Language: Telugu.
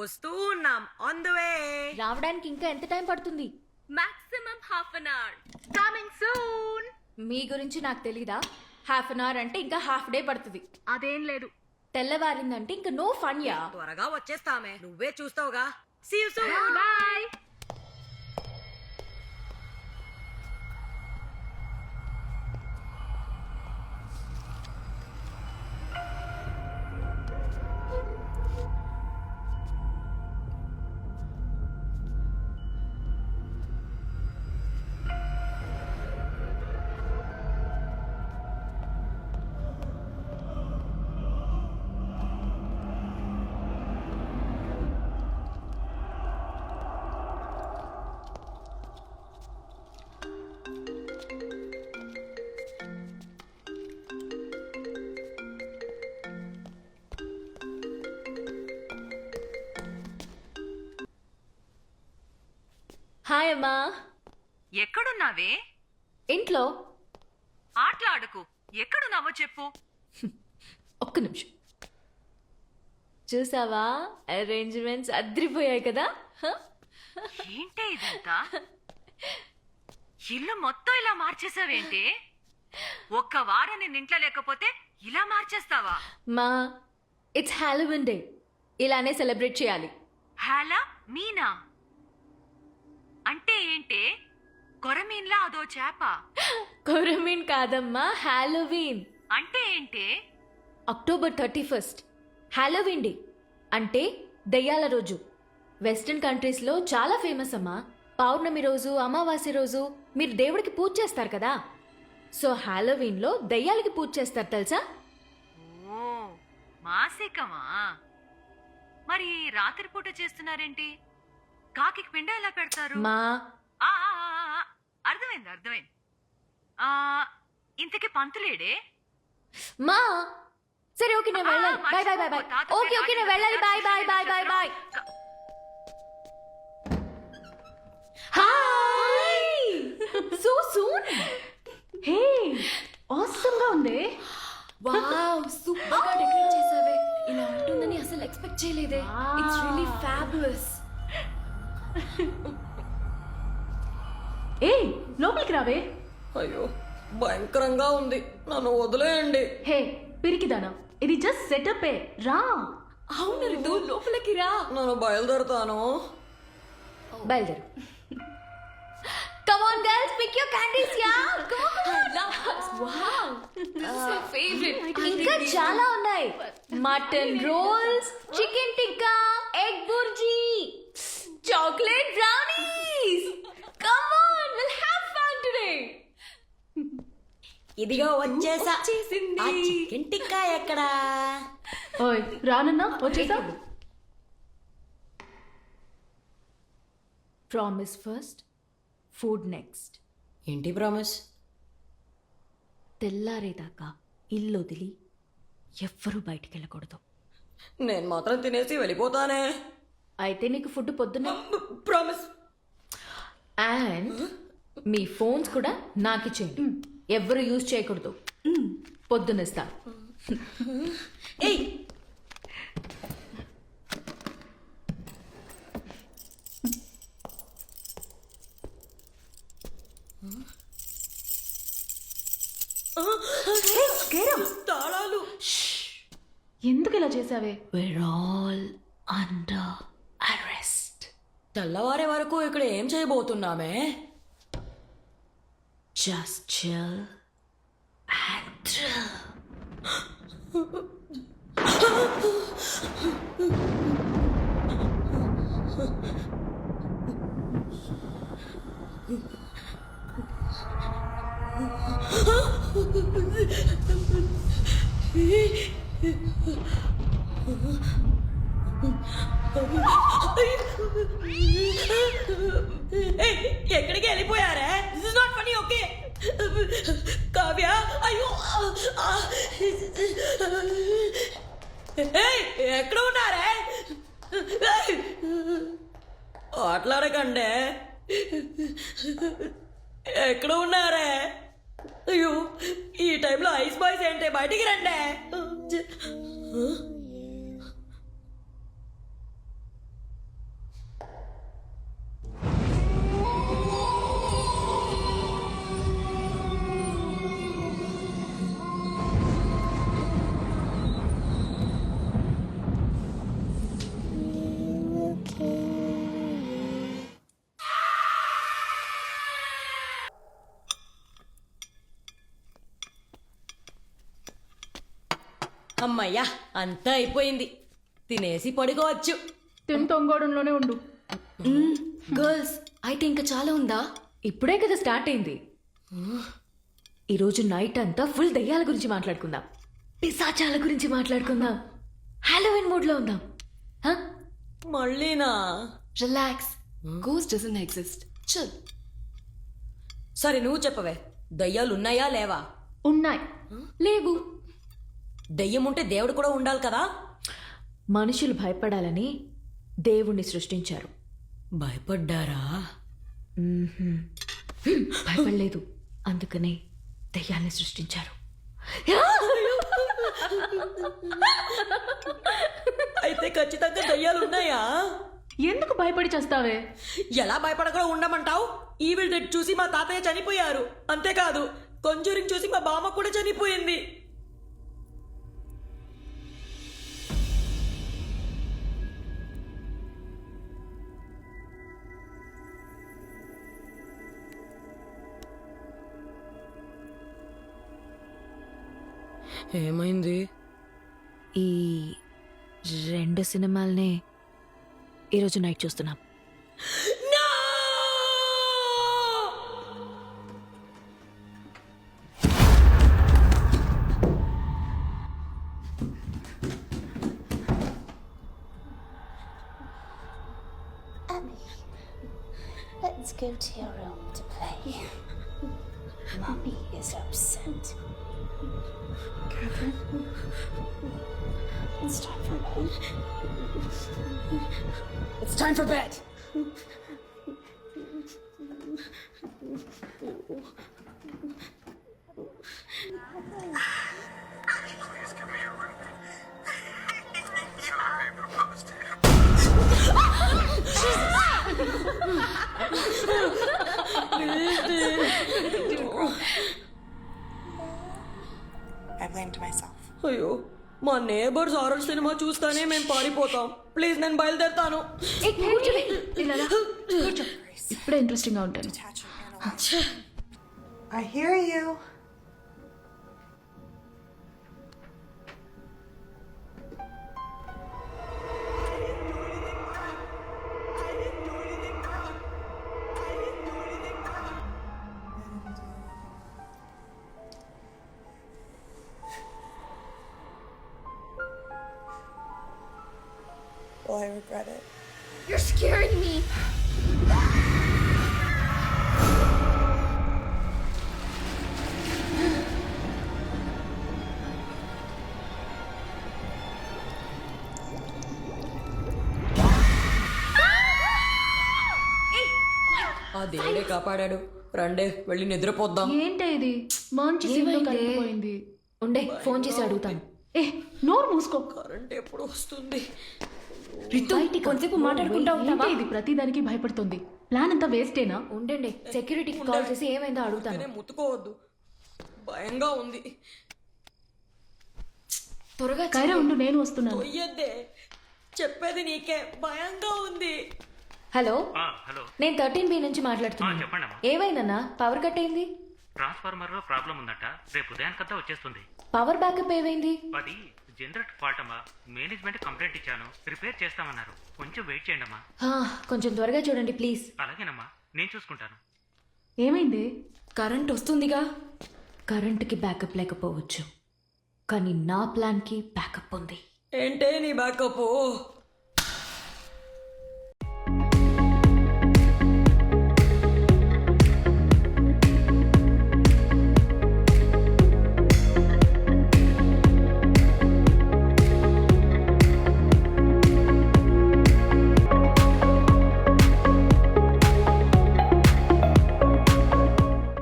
వస్తూ ఉన్నాం. ఆన్ ద వే రావడానికి ఇంకా ఎంత టైం పడుతుంది? Maximum half an hour coming soon మీ గురించి నాకు తెలీదా? హాఫ్ అన్ అవర్ అంటే ఇంకా హాఫ్ డే పడుతుంది. అదేం లేదు. తెల్లవారిందంటే ఇంకా నో ఫన్ యా. త్వరగా వచ్చేస్తామే. నువ్వే చూస్తావుగా. See you soon bye hi అమ్మా. ఎక్కడున్నావే? ఇంట్లో. ఆటలాడుకు. ఎక్కడున్నావో చెప్పు. ఒక్క నిమిషం. చూసావా? అరేంజ్మెంట్స్ అద్రిపోయాయి కదా? ఏంటే ఇదంతా? ఇల్లు మొత్తం ఇలా మార్చేసావేంటి? ఒక్క వారం నేను ఇంట్లో లేకపోతే ఇలా మార్చేస్తావా? మా ఇట్స్ హాలోవిన్ డే ఇలానే సెలబ్రేట్ చేయాలి. హాలా మీనా? అంటే ఏంటే? కొరమీన్లా అదో చేప. కొరమీన్ కాదమ్మా హాలోవీన్. అంటే ఏంటే? October thirty first Halloween day. అంటే దయ్యాల రోజు. వెస్టర్న్ కంట్రీస్లో చాలా ఫేమస్ అమ్మా. పౌర్ణమి రోజు అమావాస్య రోజు మీరు దేవుడికి పూజ చేస్తారు కదా. సో హాలోవీన్లో దయ్యాలకి పూజ చేస్తారు తెలుసా? మాసికమా? మరి రాత్రిపూట చేస్తున్నారేంటి? కాకి పిండ ఎలా పెడతారు? మా. ఆ, ఆ, ఆ, ఆ, అర్థమైంది అర్థమైంది. ఆ, ఇంతకీ పంతులేడే? మా. సరే ఓకే నేను వెళ్ళాలి. ఆ, బాయ్ బాయ్ బాయ్ బాయ్. మర్చిపో, ఓకే ఓకే నేను వెళ్ళాలి. Bye bye bye bye bye. Hi! So soon. Hey ఆసమ్గా ఉంది. వావ్ సూపర్గా డెకరేట్ చేసావే. ఇలా ఉంటుందని అసలు ఎక్స్పెక్ట్ చేయలేదే. ఇట్స్ రియల్లీ ఫ్యాబులస్ లోపలికి రావే అయ్యో భయంకరంగా ఉంది. నన్ను వదిలేయండి. హే పిరికిదానా. ఇది జస్ట్ సెటప్ ఏ. రా. అవును రితు లోపలికి రా. నన్ను బయలుదేరుతాను. బయలుదేరు. Come on girls pick your candies ya wow this my favourite ఇంకా చాలా ఉన్నాయి. Mutton rolls chicken tikka egg bhurji chocolate brownies come on will have fun today ఇదిగో వచ్చేసా. టిక్కా ఎక్కడా? ఓయ్ రానన్నా? వచ్చేసా? ప్రామిస్ ఫస్ట్ ఫుడ్ నెక్స్ట్ ఏంటి ప్రామిస్ తెల్లారేదాకా ఇల్లు వదిలి ఎవ్వరూ బయటికి వెళ్ళకూడదు నేను మాత్రం తినేసి వెళ్ళిపోతానే. అయితే నీకు ఫుడ్ పొద్దున్న? ప్రామిస్ అండ్ మీ ఫోన్స్ కూడా నాకు ఇచ్చేయండి ఎవ్వరు యూజ్ చేయకూడదు. పొద్దునిస్తా ఏయ్. తాళాలు. ఎందుకు ఇలా చేసావే we're all under arrest. తెల్లవారే వరకు ఇక్కడ ఏం చేయబోతున్నామే? Just chill ఎక్కడికి వెళ్ళిపోయారే? This is not funny okay Kavya అయ్యో ఎక్కడ ఉన్నారే? ఏయ్, ఎక్కడ ఉన్నారే? అయ్యో ఈ టైంలో ఐస్ బాయ్స్ ఏంటి? బయటికి రండి. అమ్మయ్యా అంతా అయిపోయింది. తినేసి పడుకోవచ్చు. తింతొంగోడంలోనే ఉండు. గర్ల్స్ అయితే ఇంకా చాలా ఉందా? ఇప్పుడే కదా స్టార్ట్ అయింది. ఈరోజు నైట్ అంతా ఫుల్ దయ్యాల గురించి మాట్లాడుకుందాం. పిశాచాల గురించి మాట్లాడుకుందాం. హాలోవిన్ మూడ్లో ఉందాం. మళ్ళీనా? రిలాక్స్. గోస్ట్ డజన్ ఎగ్జిస్ట్ చల్ సరే నువ్వు చెప్పవే. దయ్యాలు ఉన్నాయా లేవా? ఉన్నాయి. లేవు. దయ్యం ఉంటే దేవుడు కూడా ఉండాలి కదా? మనుషులు భయపడాలని దేవుణ్ణి సృష్టించారు. భయపడ్డారా? మ్మ్హ్మ్. భయపడలేదు. అందుకనే దయ్యాల్ని సృష్టించారు. అయితే ఖచ్చితంగా దయ్యాలు ఉన్నాయా? ఎందుకు భయపడి చేస్తావే? ఎలా భయపడకుండా ఉండమంటావు? ఈవిల్ డెడ్ చూసి మా తాతయ్య చనిపోయారు. అంతేకాదు కొంజూరింగ్ చూసి మా బామ్మ కూడా చనిపోయింది. ఏమైంది ఈ రెండు సినిమాల్నే ఈరోజు నైట్ చూస్తున్నాం Let's go to your room to play. Mommy is upset. Catherine, it's time for bed. It's time for bed! Jesus! అయ్యో మా నేబర్స్ హారర్ సినిమా చూస్తానే మేము పారిపోతాం. ప్లీజ్ నేను బయలుదేరుతాను. ఇప్పుడే ఇంట్రెస్టింగ్గా ఉంటాను. Attach your analysis. I regret it? You're scaring me. ఆ దేవుడే కాపాడాడు. రండే వెళ్ళి నిద్రపోద్దాం. ఏంటే ఇది? మంచి సీన్లో ఏమైంది? కలిగిపోయింది. ఉండే ఫోన్ చేసి అడుగుతాను. ఏ నోరు మూసుకో. కరెంట్ ఎప్పుడు వస్తుంది? కొంచెంసేపు మాట్లాడుకుంటా ఏంటి ఇది ప్రతిదానికి భయపడుతుంది? ప్లాన్ అంతా వేస్టేనా? ఉండండి సెక్యూరిటీకి కాల్ చేసి ఏమైందో అడుగుతాను. ముట్టుకోవద్దు భయంగా ఉంది. త్వరగా కైరా ఉండు నేను వస్తున్నాను. చెప్పేది నీకే. భయంగా ఉంది. హలో? ఆ, హలో. నేను థర్టీన్ బి నుంచి మాట్లాడుతున్నాను. ఏమైందన్నా? పవర్ కట్ అయింది? ట్రాన్స్ఫార్మర్లో ప్రాబ్లం ఉందట. రేపు ఉదయానికంతా వచ్చేస్తుంది. పవర్ బ్యాకప్ ఏమైంది? అది జనరేటర్ ఫాల్ట్ అమ్మా మేనేజ్మెంట్ కంప్లైంట్ ఇచ్చాను రిపేర్ చేస్తామన్నారు. కొంచెం వెయిట్ చేయండి అమ్మా కొంచెం త్వరగా చూడండి ప్లీజ్. అలాగేనమ్మా నేను చూసుకుంటాను. ఏమైంది? కరెంట్ వస్తుందిగా? కరెంట్కి బ్యాకప్ లేకపోవచ్చు. కానీ నా ప్లాన్కి బ్యాకప్ ఉంది. ఏంటే నీ బ్యాకప్?